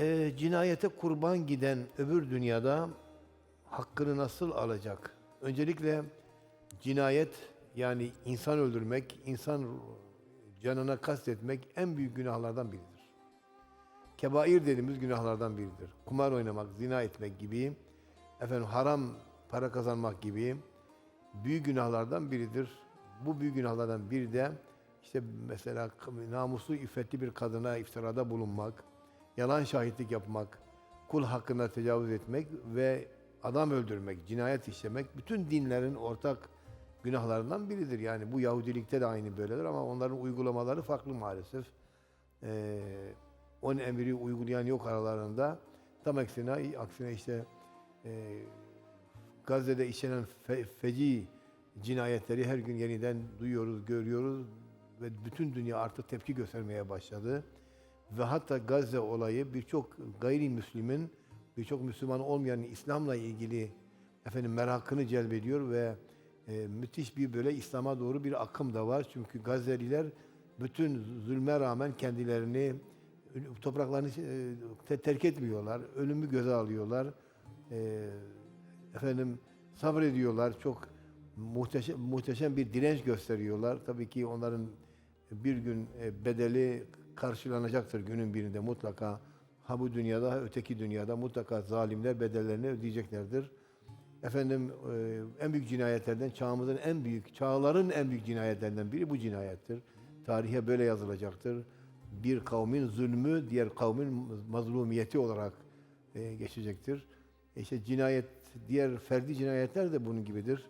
Ee, cinayete kurban giden öbür dünyada hakkını nasıl alacak? Öncelikle cinayet yani insan öldürmek, insan canına kastetmek en büyük günahlardan biridir. Kebair dediğimiz günahlardan biridir. Kumar oynamak, zina etmek gibi, efendim haram para kazanmak gibi büyük günahlardan biridir. Bu büyük günahlardan biri de işte mesela namuslu, iffetli bir kadına iftirada bulunmak, yalan şahitlik yapmak, kul hakkında tecavüz etmek ve adam öldürmek, cinayet işlemek bütün dinlerin ortak günahlarından biridir. Yani bu Yahudilikte de aynı böyledir ama onların uygulamaları farklı maalesef. Ee, onun emri uygulayan yok aralarında. Tam aksine, aksine işte e, Gazze'de işlenen fe- feci cinayetleri her gün yeniden duyuyoruz, görüyoruz ve bütün dünya artık tepki göstermeye başladı. Ve hatta Gazze olayı birçok gayrimüslimin, birçok Müslüman olmayan İslam'la ilgili efendim merakını celbediyor ve e, müthiş bir böyle İslam'a doğru bir akım da var. Çünkü Gazze'liler bütün zulme rağmen kendilerini topraklarını e, te- terk etmiyorlar. Ölümü göze alıyorlar. E, efendim sabrediyorlar. Çok muhteşem, muhteşem bir direnç gösteriyorlar. Tabii ki onların bir gün e, bedeli karşılanacaktır günün birinde mutlaka. Ha bu dünyada, öteki dünyada mutlaka zalimler bedellerini ödeyeceklerdir. Efendim e, en büyük cinayetlerden, çağımızın en büyük, çağların en büyük cinayetlerinden biri bu cinayettir. Tarihe böyle yazılacaktır. Bir kavmin zulmü, diğer kavmin mazlumiyeti olarak e, geçecektir. İşte cinayet, diğer ferdi cinayetler de bunun gibidir.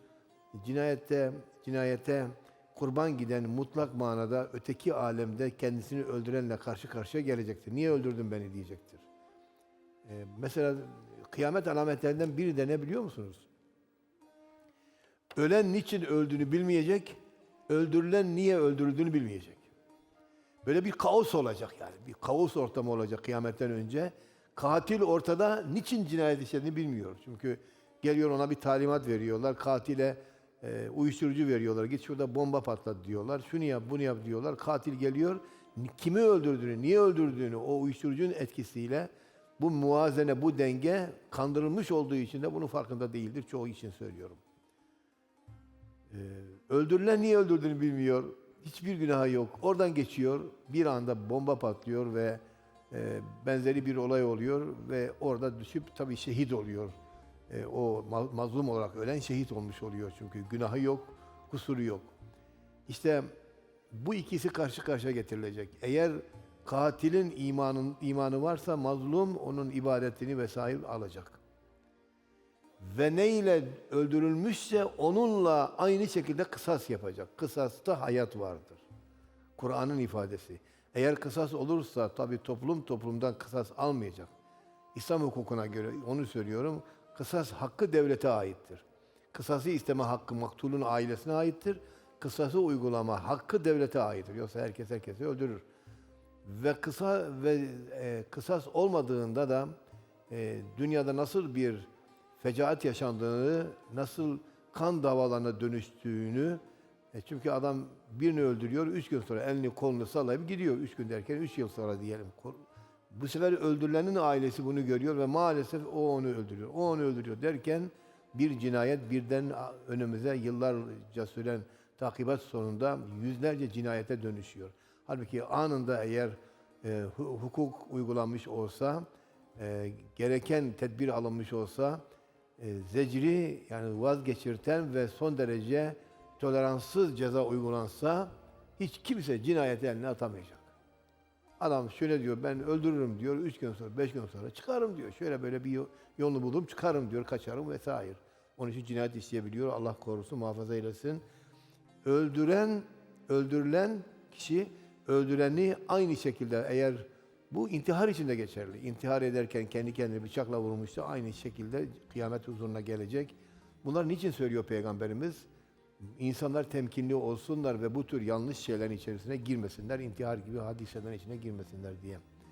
Cinayette, cinayete kurban giden mutlak manada öteki alemde kendisini öldürenle karşı karşıya gelecektir. Niye öldürdün beni diyecektir. Ee, mesela kıyamet alametlerinden biri de ne biliyor musunuz? Ölen niçin öldüğünü bilmeyecek, öldürülen niye öldürüldüğünü bilmeyecek. Böyle bir kaos olacak yani. Bir kaos ortamı olacak kıyametten önce. Katil ortada niçin cinayet işlediğini bilmiyor. Çünkü geliyor ona bir talimat veriyorlar. Katile e, uyuşturucu veriyorlar. Git şurada bomba patlat diyorlar. Şunu yap, bunu yap diyorlar. Katil geliyor. Kimi öldürdüğünü, niye öldürdüğünü o uyuşturucunun etkisiyle bu muazene, bu denge kandırılmış olduğu için de bunun farkında değildir. Çoğu için söylüyorum. Ee, öldürülen niye öldürdüğünü bilmiyor. Hiçbir günahı yok. Oradan geçiyor. Bir anda bomba patlıyor ve e, benzeri bir olay oluyor ve orada düşüp tabii şehit oluyor. E, o ma- mazlum olarak ölen şehit olmuş oluyor çünkü günahı yok, kusuru yok. İşte bu ikisi karşı karşıya getirilecek. Eğer katilin imanın imanı varsa mazlum onun ibadetini vesaire alacak ve ne ile öldürülmüşse onunla aynı şekilde kısas yapacak. Kısasta hayat vardır. Kur'an'ın ifadesi. Eğer kısas olursa tabi toplum toplumdan kısas almayacak. İslam hukukuna göre onu söylüyorum. Kısas hakkı devlete aittir. Kısası isteme hakkı maktulun ailesine aittir. Kısası uygulama hakkı devlete aittir. Yoksa herkes herkesi öldürür. Ve kısa ve e, kısas olmadığında da e, dünyada nasıl bir fecaat yaşandığını, nasıl kan davalarına dönüştüğünü e, çünkü adam birini öldürüyor, üç gün sonra elini kolunu sallayıp gidiyor. Üç gün derken üç yıl sonra diyelim. Bu sefer öldürülenin ailesi bunu görüyor ve maalesef o onu öldürüyor. O onu öldürüyor derken bir cinayet birden önümüze yıllarca süren takibat sonunda yüzlerce cinayete dönüşüyor. Halbuki anında eğer e, hu- hukuk uygulanmış olsa, e, gereken tedbir alınmış olsa, e, zecri yani vazgeçirten ve son derece toleranssız ceza uygulansa hiç kimse cinayeti eline atamayacak. Adam şöyle diyor ben öldürürüm diyor. Üç gün sonra, beş gün sonra çıkarım diyor. Şöyle böyle bir yo- yolunu bulurum çıkarım diyor. Kaçarım vesaire. Onun için cinayet işleyebiliyor. Allah korusun muhafaza eylesin. Öldüren, öldürülen kişi öldüreni aynı şekilde eğer bu intihar için de geçerli. İntihar ederken kendi kendine bıçakla vurmuşsa aynı şekilde kıyamet huzuruna gelecek. Bunlar niçin söylüyor Peygamberimiz? İnsanlar temkinli olsunlar ve bu tür yanlış şeylerin içerisine girmesinler. intihar gibi hadiselerin içine girmesinler diye.